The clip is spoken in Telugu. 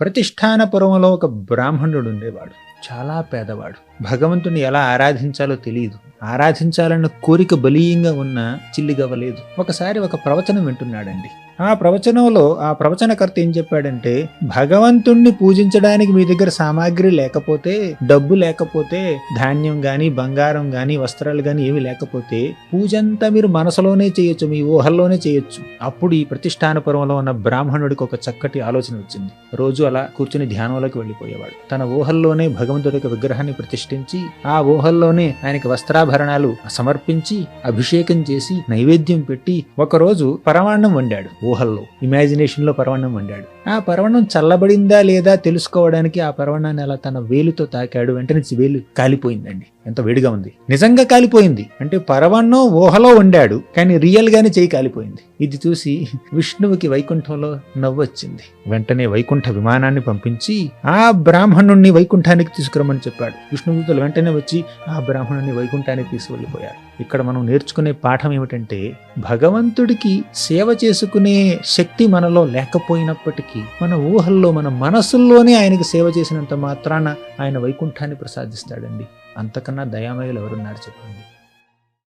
ప్రతిష్టానపురంలో ఒక బ్రాహ్మణుడు ఉండేవాడు. చాలా పేదవాడు. భగవంతుని ఎలా ఆరాధించాలో తెలియదు. ఆరాధించాలన్న కోరిక బలీయంగా ఉన్న చిల్లిగవ్వలేదు. ఒకసారి ఒక ప్రవచనం వింటున్నాడండి. ఆ ప్రవచనంలో ఆ ప్రవచనకర్త ఏం చెప్పాడంటే భగవంతుణ్ణి పూజించడానికి మీ దగ్గర సామాగ్రి లేకపోతే డబ్బు లేకపోతే ధాన్యం గాని బంగారం గాని వస్త్రాలు గాని ఏమి లేకపోతే పూజంతా మీరు మనసులోనే చేయొచ్చు మీ ఊహల్లోనే చేయొచ్చు. అప్పుడు ఈ ప్రతిష్టానపురంలో ఉన్న బ్రాహ్మణుడికి ఒక చక్కటి ఆలోచన వచ్చింది. రోజు అలా కూర్చుని ధ్యానంలోకి వెళ్ళిపోయేవాడు. తన ఊహల్లోనే భగవంతుడికి విగ్రహాన్ని ప్రతిష్ఠించి ఆ ఊహల్లోనే ఆయనకి వస్త్రా పంచాభరణాలు సమర్పించి అభిషేకం చేసి నైవేద్యం పెట్టి ఒకరోజు పరమాన్నం వండాడు ఊహల్లో. ఇమాజినేషన్లో పరమాన్నం వండాడు. ఆ పరమాన్నం చల్లబడిందా లేదా తెలుసుకోవడానికి ఆ పరమాన్నాన్ని అలా తన వేలుతో తాకాడు. వెంటనే వేలు కాలిపోయిందండి. ఎంత వేడిగా ఉంది. నిజంగా కాలిపోయింది. అంటే పరవన్నో ఊహలో వండాడు కానీ రియల్ గానే చేయి కాలిపోయింది. ఇది చూసి విష్ణువుకి వైకుంఠంలో నవ్వొచ్చింది. వెంటనే వైకుంఠ విమానాన్ని పంపించి ఆ బ్రాహ్మణుణ్ణి వైకుంఠానికి తీసుకురమ్మని చెప్పాడు. విష్ణుదూతలు వెంటనే వచ్చి ఆ బ్రాహ్మణుణ్ణి వైకుంఠానికి తీసుకువెళ్ళిపోయారు ఇక్కడ మనం నేర్చుకునే పాఠం ఏమిటంటే భగవంతుడికి సేవ చేసుకునే శక్తి మనలో లేకపోయినప్పటికీ మన ఊహల్లో మన మనసుల్లోనే ఆయనకి సేవ చేసినంత మాత్రాన ఆయన వైకుంఠాన్ని ప్రసాదిస్తాడండి. అంతకన్నా దయామయులు ఎవరున్నారు చెప్పండి.